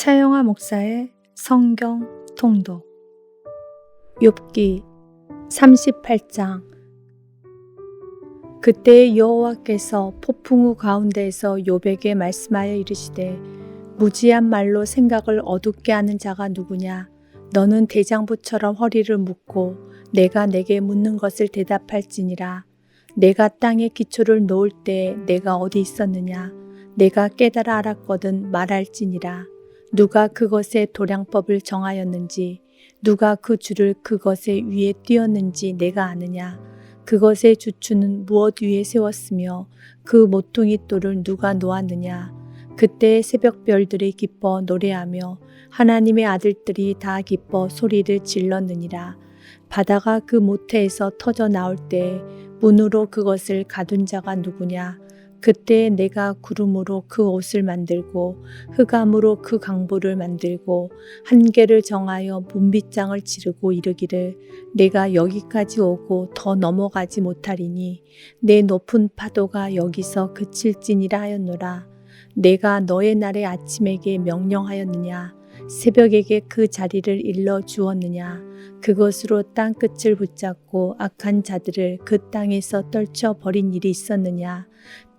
차영화 목사의 성경 통독. 욥기 38장. 그때 여호와께서 폭풍우 가운데에서 욥에게 말씀하여 이르시되 무지한 말로 생각을 어둡게 하는 자가 누구냐? 너는 대장부처럼 허리를 묶고 내가 내게 묻는 것을 대답할지니라. 내가 땅에 기초를 놓을 때 내가 어디 있었느냐? 내가 깨달아 알았거든 말할지니라 누가 그것의 도량법을 정하였는지 누가 그 줄을 그것의 위에 띄었는지 내가 아느냐? 그것의 주추는 무엇 위에 세웠으며 그 모퉁이 돌을 누가 놓았느냐? 그때 새벽별들이 기뻐 노래하며 하나님의 아들들이 다 기뻐 소리를 질렀느니라. 바다가 그 모태에서 터져 나올 때 문으로 그것을 가둔 자가 누구냐 그때 내가 구름으로 그 옷을 만들고 흑암으로 그 강보를 만들고 한계를 정하여 문빗장을 지르고 이르기를 내가 여기까지 오고 더 넘어가지 못하리니 내 높은 파도가 여기서 그칠지니라 하였노라. 내가 너의 날의 아침에게 명령하였느냐? 새벽에게 그 자리를 일러 주었느냐? 그것으로 땅 끝을 붙잡고 악한 자들을 그 땅에서 떨쳐 버린 일이 있었느냐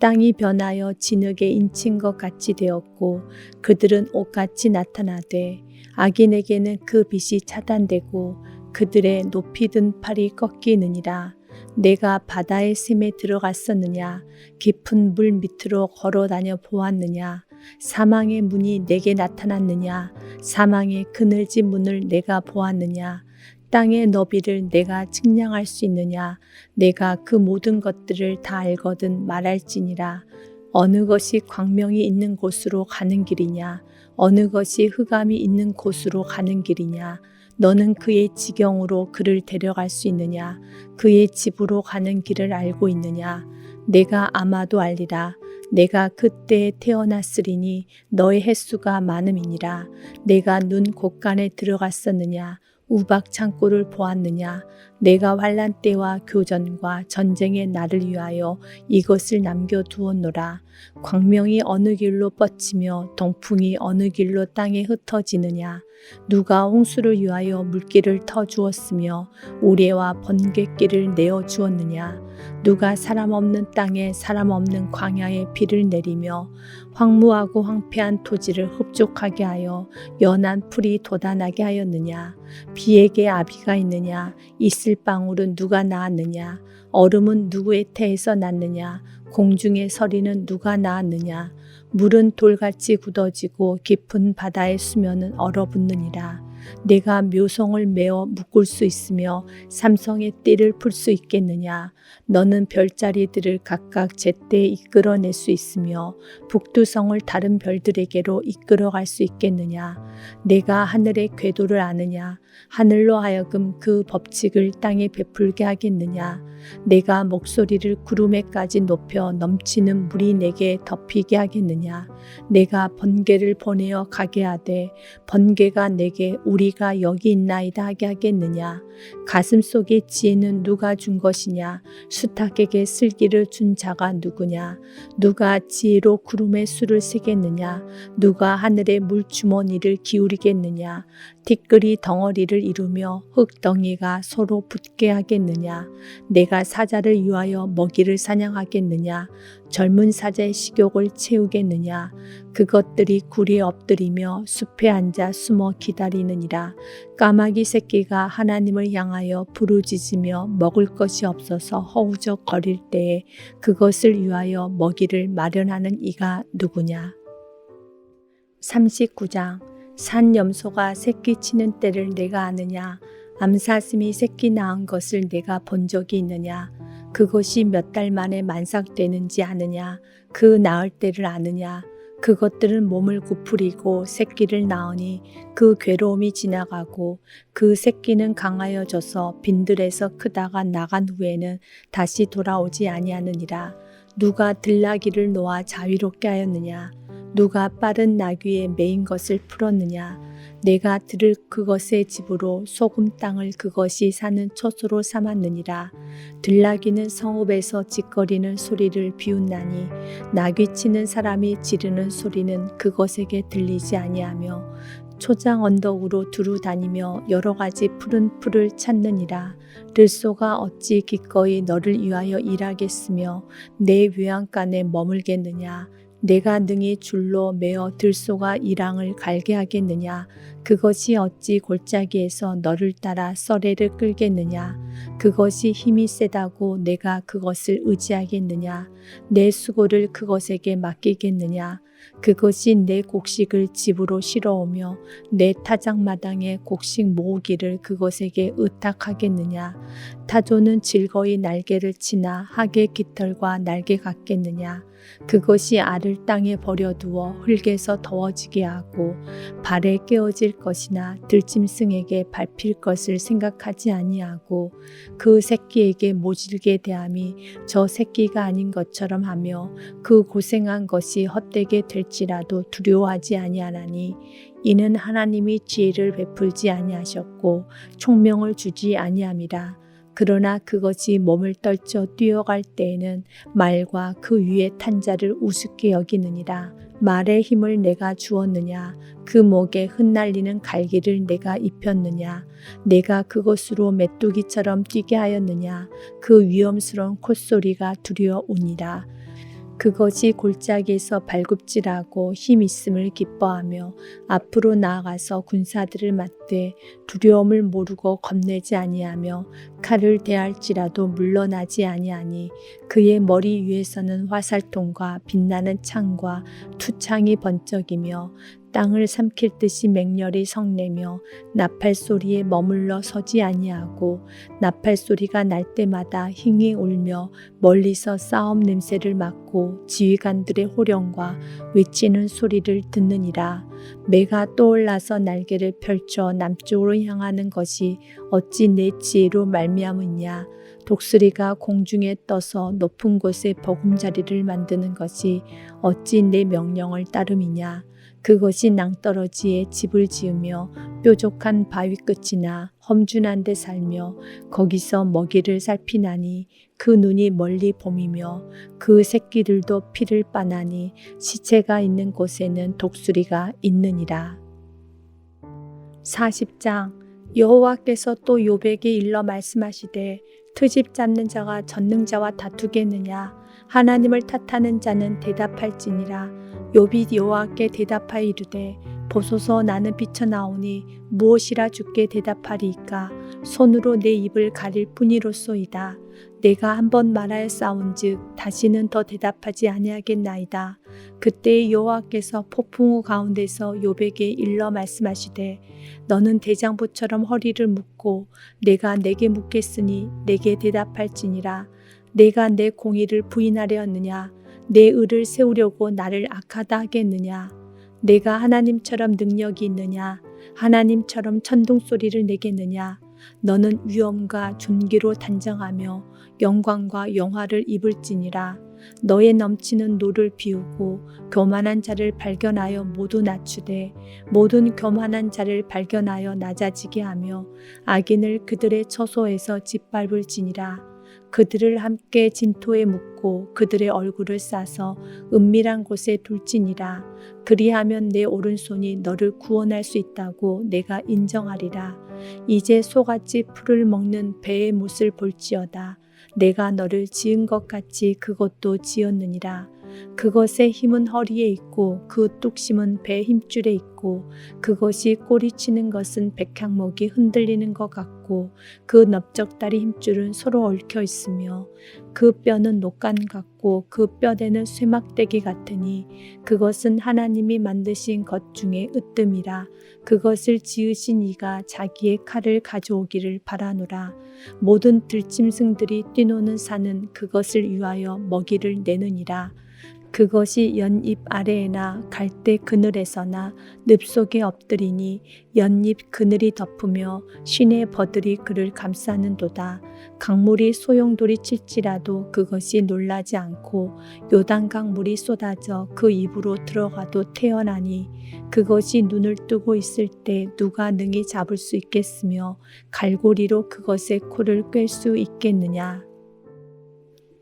땅이 변하여 진흙에 인친 것 같이 되었고 그들은 옷같이 나타나되 악인에게는 그 빛이 차단되고 그들의 높이 든 팔이 꺾이느니라. 내가 바다의 샘에 들어갔었느냐? 깊은 물 밑으로 걸어 다녀 보았느냐? 사망의 문이 내게 나타났느냐? 사망의 그늘진 문을 내가 보았느냐 땅의 너비를 내가 측량할 수 있느냐? 내가 그 모든 것들을 다 알거든 말할지니라. 어느 것이 광명이 있는 곳으로 가는 길이냐? 어느 것이 흑암이 있는 곳으로 가는 길이냐? 너는 그의 지경으로 그를 데려갈 수 있느냐? 그의 집으로 가는 길을 알고 있느냐? 내가 아마도 알리라. 내가 그때에 태어났으리니 너의 횟수가 많음이니라. 내가 눈 곳간에 들어갔었느냐 우박 창고를 보았느냐? 내가 환란 때와 교전과 전쟁의 날을 위하여 이것을 남겨 두었노라. 광명이 어느 길로 뻗치며 동풍이 어느 길로 땅에 흩어지느냐 누가 홍수를 위하여 물길을 터 주었으며 우레와 번갯길을 내어 주었느냐? 누가 사람 없는 땅에 사람 없는 광야에 비를 내리며 황무하고 황폐한 토지를 흡족하게 하여 연한 풀이 돋아나게 하였느냐? 비에게 아비가 있느냐? 있을 방울은 누가 낳았느냐? 얼음은 누구의 태에서 났느냐? 공중의 서리는 누가 낳았느냐 물은 돌같이 굳어지고 깊은 바다의 수면은 얼어붙느니라 내가 묘성을 메어 묶을 수 있으며 삼성의 띠를 풀 수 있겠느냐? 너는 별자리들을 각각 제때에 이끌어낼 수 있으며 북두성을 다른 별들에게로 이끌어갈 수 있겠느냐? 내가 하늘의 궤도를 아느냐? 하늘로 하여금 그 법칙을 땅에 베풀게 하겠느냐? 내가 목소리를 구름에까지 높여 넘치는 물이 내게 덮이게 하겠느냐? 내가 번개를 보내어 가게 하되 번개가 내게 우리 가 여기 있나이다 하게 하겠느냐 가슴 속의 지혜는 누가 준 것이냐? 수탉에게 슬기를 준 자가 누구냐? 누가 지혜로 구름의 수를 세겠느냐? 누가 하늘의 물주머니를 기울이겠느냐? 티끌이 덩어리를 이루며 흙덩이가 서로 붙게 하겠느냐? 내가 사자를 위하여 먹이를 사냥하겠느냐? 젊은 사자의 식욕을 채우겠느냐? 그것들이 굴에 엎드리며 숲에 앉아 숨어 기다리느니라. 까마귀 새끼가 하나님을 향하여 부르짖으며 먹을 것이 없어서 허우적거릴 때에 그것을 위하여 먹이를 마련하는 이가 누구냐? 39장. 산 염소가 새끼 치는 때를 내가 아느냐? 암사슴이 새끼 낳은 것을 내가 본 적이 있느냐? 그것이 몇 달 만에 만삭되는지 아느냐? 그 낳을 때를 아느냐 그것들은 몸을 구부리고 새끼를 낳으니 그 괴로움이 지나가고 그 새끼는 강하여져서 빈들에서 크다가 나간 후에는 다시 돌아오지 아니하느니라. 누가 들나귀를 놓아 자유롭게 하였느냐? 누가 빠른 나귀에 메인 것을 풀었느냐 내가 들을 그것의 집으로 소금 땅을 그것이 사는 초소로 삼았느니라. 들나귀는 성읍에서 짓거리는 소리를 비웃나니 나귀 치는 사람이 지르는 소리는 그것에게 들리지 아니하며 초장 언덕으로 두루 다니며 여러 가지 푸른 풀을 찾느니라. 들소가 어찌 기꺼이 너를 위하여 일하겠으며 내 외양간에 머물겠느냐 내가 능히 줄로 매어 들소가 이랑을 갈게 하겠느냐? 그것이 어찌 골짜기에서 너를 따라 썰애를 끌겠느냐? 그것이 힘이 세다고 내가 그것을 의지하겠느냐? 내 수고를 그것에게 맡기겠느냐? 그것이 내 곡식을 집으로 실어오며 내 타작마당에 곡식 모으기를 그것에게 의탁하겠느냐? 타조는 즐거이 날개를 치나 하계 깃털과 날개 같겠느냐 그것이 알을 땅에 버려두어 흙에서 더워지게 하고 발에 깨어질 것이나 들짐승에게 밟힐 것을 생각하지 아니하고 그 새끼에게 모질게 대함이 저 새끼가 아닌 것처럼 하며 그 고생한 것이 헛되게 될지라도 두려워하지 아니하나니 이는 하나님이 지혜를 베풀지 아니하셨고 총명을 주지 아니함이라 그러나 그것이 몸을 떨쳐 뛰어갈 때에는 말과 그 위에 탄 자를 우습게 여기느니라. 말의 힘을 내가 주었느냐? 그 목에 흩날리는 갈기를 내가 입혔느냐? 내가 그것으로 메뚜기처럼 뛰게 하였느냐? 그 위험스러운 콧소리가 두려우니라 그것이 골짜기에서 발굽질하고 힘 있음을 기뻐하며 앞으로 나아가서 군사들을 맞되 두려움을 모르고 겁내지 아니하며 칼을 대할지라도 물러나지 아니하니 그의 머리 위에서는 화살통과 빛나는 창과 투창이 번쩍이며 땅을 삼킬 듯이 맹렬히 성내며 나팔 소리에 머물러 서지 아니하고 나팔 소리가 날 때마다 힝히 울며 멀리서 싸움 냄새를 맡고 지휘관들의 호령과 외치는 소리를 듣느니라. 매가 떠올라서 날개를 펼쳐 남쪽으로 향하는 것이 어찌 내 지혜로 말미암으냐. 독수리가 공중에 떠서 높은 곳에 보금자리를 만드는 것이 어찌 내 명령을 따름이냐 그것이 낭떠러지에 집을 지으며 뾰족한 바위 끝이나 험준한 데 살며 거기서 먹이를 살피나니 그 눈이 멀리 봄이며 그 새끼들도 피를 빠나니 시체가 있는 곳에는 독수리가 있느니라. 40장 여호와께서 또 요백에 일러 말씀하시되 트집 잡는 자가 전능자와 다투겠느냐 하나님을 탓하는 자는 대답할지니라. 욥이 여호와께 대답하여 이르되 보소서 나는 비쳐나오니 무엇이라 주께 대답하리이까? 손으로 내 입을 가릴 뿐이로소이다. 내가 한 번 말하여 싸운즉 다시는 더 대답하지 아니하겠나이다. 그때 여호와께서 폭풍 우 가운데서 욥에게 일러 말씀하시되 너는 대장부처럼 허리를 묶고 내가 내게 묻겠으니 내게 대답할지니라 내가 내 공의를 부인하려 하느냐? 내 의를 세우려고 나를 악하다 하겠느냐? 내가 하나님처럼 능력이 있느냐? 하나님처럼 천둥 소리를 내겠느냐? 너는 위엄과 존귀로 단정하며 영광과 영화를 입을지니라. 너의 넘치는 노를 비우고 교만한 자를 발견하여 모두 낮추되 모든 교만한 자를 발견하여 낮아지게 하며 악인을 그들의 처소에서 짓밟을지니라 그들을 함께 진토에 묻고 그들의 얼굴을 싸서 은밀한 곳에 둘지니라. 그리하면 내 오른손이 너를 구원할 수 있다고 내가 인정하리라. 이제 소같이 풀을 먹는 배의 못을 볼지어다. 내가 너를 지은 것 같이 그것도 지었느니라 그것의 힘은 허리에 있고 그 뚝심은 배 힘줄에 있고 그것이 꼬리치는 것은 백향목이 흔들리는 것 같고 그 넓적다리 힘줄은 서로 얽혀 있으며 그 뼈는 녹간 같고 그 뼈대는 쇠막대기 같으니 그것은 하나님이 만드신 것 중에 으뜸이라. 그것을 지으신 이가 자기의 칼을 가져오기를 바라노라. 모든 들짐승들이 뛰노는 산은 그것을 위하여 먹이를 내느니라 그것이 연잎 아래에나 갈대 그늘에서나 늪 속에 엎드리니 연잎 그늘이 덮으며 신의 버들이 그를 감싸는도다. 강물이 소용돌이 칠지라도 그것이 놀라지 않고 요단강 물이 쏟아져 그 입으로 들어가도 태어나니 그것이 눈을 뜨고 있을 때 누가 능히 잡을 수 있겠으며 갈고리로 그것의 코를 꿰 수 있겠느냐.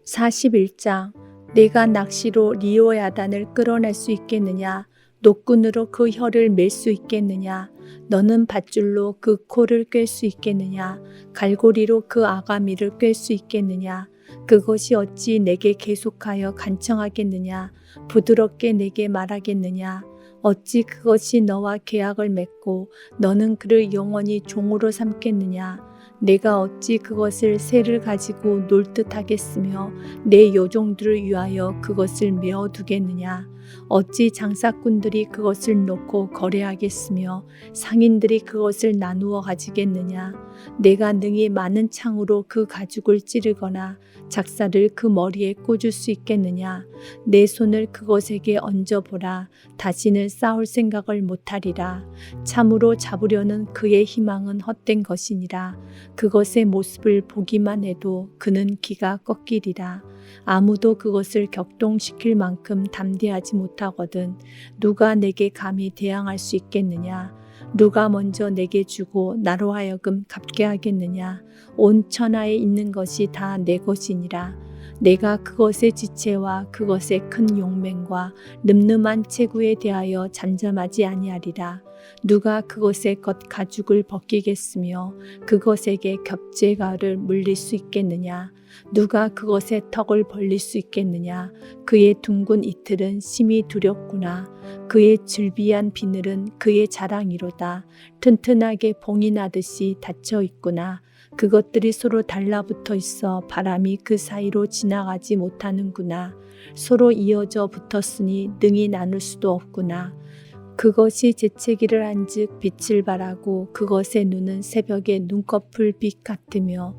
41장 내가 낚시로 리오 야단을 끌어낼 수 있겠느냐? 노끈으로 그 혀를 맬 수 있겠느냐? 너는 밧줄로 그 코를 꿰 수 있겠느냐? 갈고리로 그 아가미를 꿰 수 있겠느냐? 그것이 어찌 내게 계속하여 간청하겠느냐? 부드럽게 내게 말하겠느냐? 어찌 그것이 너와 계약을 맺고 너는 그를 영원히 종으로 삼겠느냐? 내가 어찌 그것을 새를 가지고 놀 듯하겠으며 내 요종들을 위하여 그것을 메어 두겠느냐 어찌 장사꾼들이 그것을 놓고 거래하겠으며 상인들이 그것을 나누어 가지겠느냐? 내가 능히 많은 창으로 그 가죽을 찌르거나 작사를 그 머리에 꽂을 수 있겠느냐? 내 손을 그것에게 얹어보라. 다시는 싸울 생각을 못하리라. 참으로 잡으려는 그의 희망은 헛된 것이니라. 그것의 모습을 보기만 해도 그는 기가 꺾이리라. 아무도 그것을 격동시킬 만큼 담대하지 못하거든 누가 내게 감히 대항할 수 있겠느냐? 누가 먼저 내게 주고 나로 하여금 갚게 하겠느냐? 온 천하에 있는 것이 다 내 것이니라. 내가 그것의 지체와 그것의 큰 용맹과 늠름한 체구에 대하여 잠잠하지 아니하리라. 누가 그것의 것 가죽을 벗기겠으며 그것에게 겹제가를 물릴 수 있겠느냐? 누가 그것의 턱을 벌릴 수 있겠느냐? 그의 둥근 이틀은 심히 두렵구나. 그의 즐비한 비늘은 그의 자랑이로다. 튼튼하게 봉이 나듯이 닫혀 있구나. 그것들이 서로 달라붙어 있어 바람이 그 사이로 지나가지 못하는구나. 서로 이어져 붙었으니 능히 나눌 수도 없구나. 그것이 재채기를 한즉 빛을 발하고 그것의 눈은 새벽의 눈꺼풀 빛 같으며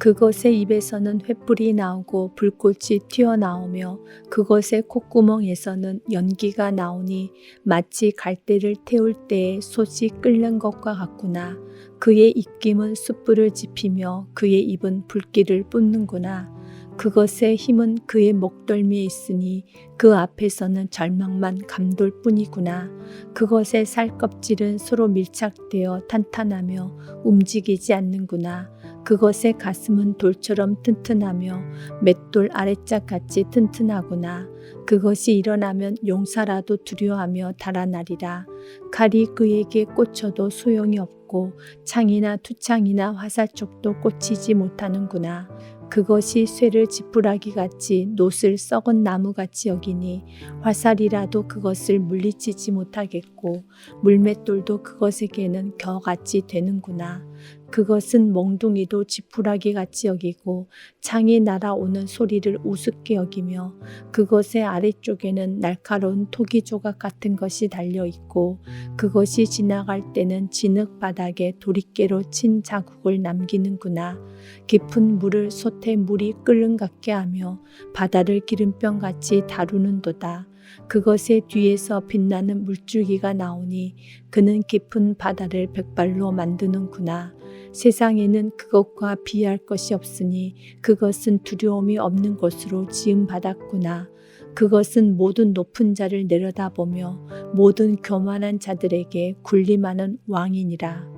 그것의 입에서는 횃불이 나오고 불꽃이 튀어나오며 그것의 콧구멍에서는 연기가 나오니 마치 갈대를 태울 때에 솥이 끓는 것과 같구나. 그의 입김은 숯불을 지피며 그의 입은 불길을 뿜는구나. 그것의 힘은 그의 목덜미에 있으니 그 앞에서는 절망만 감돌 뿐이구나. 그것의 살껍질은 서로 밀착되어 탄탄하며 움직이지 않는구나. 그것의 가슴은 돌처럼 튼튼하며 맷돌 아래짝 같이 튼튼하구나. 그것이 일어나면 용사라도 두려워하며 달아나리라. 칼이 그에게 꽂혀도 소용이 없고 창이나 투창이나 화살촉도 꽂히지 못하는구나. 그것이 쇠를 지푸라기 같이 노슬 썩은 나무 같이 여기니 화살이라도 그것을 물리치지 못하겠고 물맷돌도 그것에게는 겨같이 되는구나. 그것은 몽둥이도 지푸라기 같이 여기고 창이 날아오는 소리를 우습게 여기며 그것의 아래쪽에는 날카로운 토기 조각 같은 것이 달려 있고 그것이 지나갈 때는 진흙 바닥에 도리깨로 친 자국을 남기는구나. 깊은 물을 솥에 물이 끓는 같게 하며 바다를 기름병 같이 다루는도다. 그것의 뒤에서 빛나는 물줄기가 나오니 그는 깊은 바다를 백발로 만드는구나. 세상에는 그것과 비할 것이 없으니 그것은 두려움이 없는 곳으로 지음 받았구나. 그것은 모든 높은 자를 내려다보며 모든 교만한 자들에게 군림하는 왕이니라.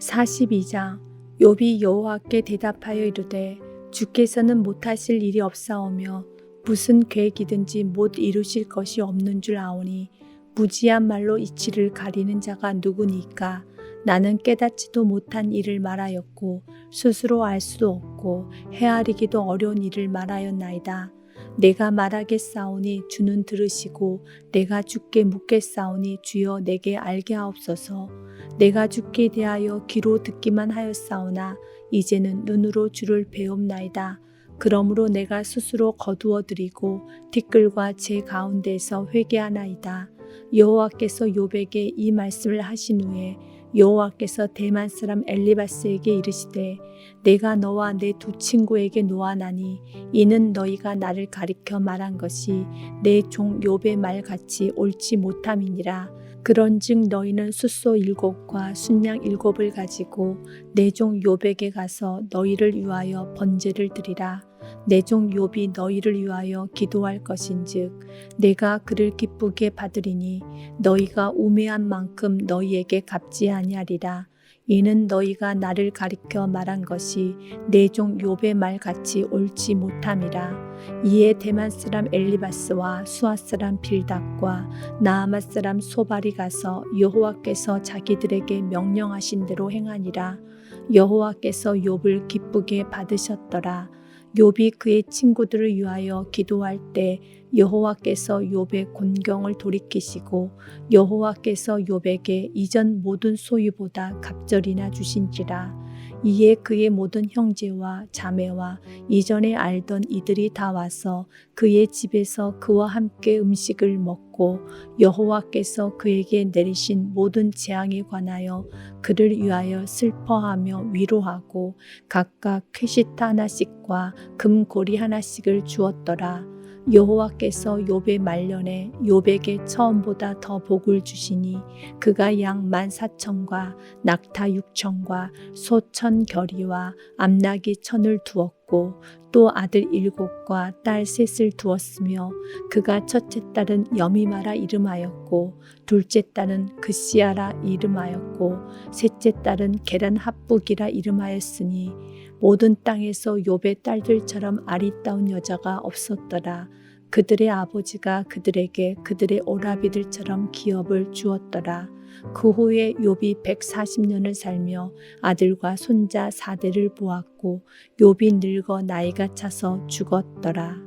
42장 욥이 여호와께 대답하여 이르되 주께서는 못하실 일이 없사오며 무슨 계획이든지 못 이루실 것이 없는 줄 아오니 무지한 말로 이치를 가리는 자가 누구니까 나는 깨닫지도 못한 일을 말하였고 스스로 알 수도 없고 헤아리기도 어려운 일을 말하였나이다. 내가 말하겠사오니 주는 들으시고 내가 주께 묻겠사오니 주여 내게 알게 하옵소서. 내가 주께 대하여 귀로 듣기만 하였사오나 이제는 눈으로 주를 배옵나이다. 그러므로 내가 스스로 거두어 드리고 티끌과 제 가운데서 회개하나이다. 여호와께서 요백에 이 말씀을 하신 후에 여호와께서 대만 사람 엘리바스에게 이르시되 내가 너와 내 두 친구에게 노하나니 이는 너희가 나를 가리켜 말한 것이 내종 욥의 말 같이 옳지 못함이니라. 그런즉 너희는 숫소 일곱과 순양 일곱을 가지고 내종 욥에게 가서 너희를 위하여 번제를 드리라 내 종 욥이 너희를 위하여 기도할 것인즉 내가 그를 기쁘게 받으리니 너희가 우매한 만큼 너희에게 갚지 아니하리라. 이는 너희가 나를 가리켜 말한 것이 내 종 욥의 말 같이 옳지 못함이라. 이에 대만 사람 엘리바스와 수아 사람 빌닥과 나아마 사람 소발이 가서 여호와께서 자기들에게 명령하신 대로 행하니라. 여호와께서 욥을 기쁘게 받으셨더라 욥이 그의 친구들을 위하여 기도할 때 여호와께서 욥의 곤경을 돌이키시고 여호와께서 욥에게 이전 모든 소유보다 갑절이나 주신지라 이에 그의 모든 형제와 자매와 이전에 알던 이들이 다 와서 그의 집에서 그와 함께 음식을 먹고 여호와께서 그에게 내리신 모든 재앙에 관하여 그를 위하여 슬퍼하며 위로하고 각각 쾌시타 하나씩과 금고리 하나씩을 주었더라. 여호와께서 욥의 말년에 욥에게 처음보다 더 복을 주시니 그가 양 만 사천과 낙타 육천과 소천 결이와 암나기 천을 두었고 또 아들 일곱과 딸 셋을 두었으며 그가 첫째 딸은 여미마라 이름하였고 둘째 딸은 그시아라 이름하였고 셋째 딸은 계란 합북이라 이름하였으니 모든 땅에서 욥의 딸들처럼 아리따운 여자가 없었더라. 그들의 아버지가 그들에게 그들의 오라비들처럼 기업을 주었더라. 그 후에 욥이 140년을 살며 아들과 손자 사대를 보았고 욥이 늙어 나이가 차서 죽었더라.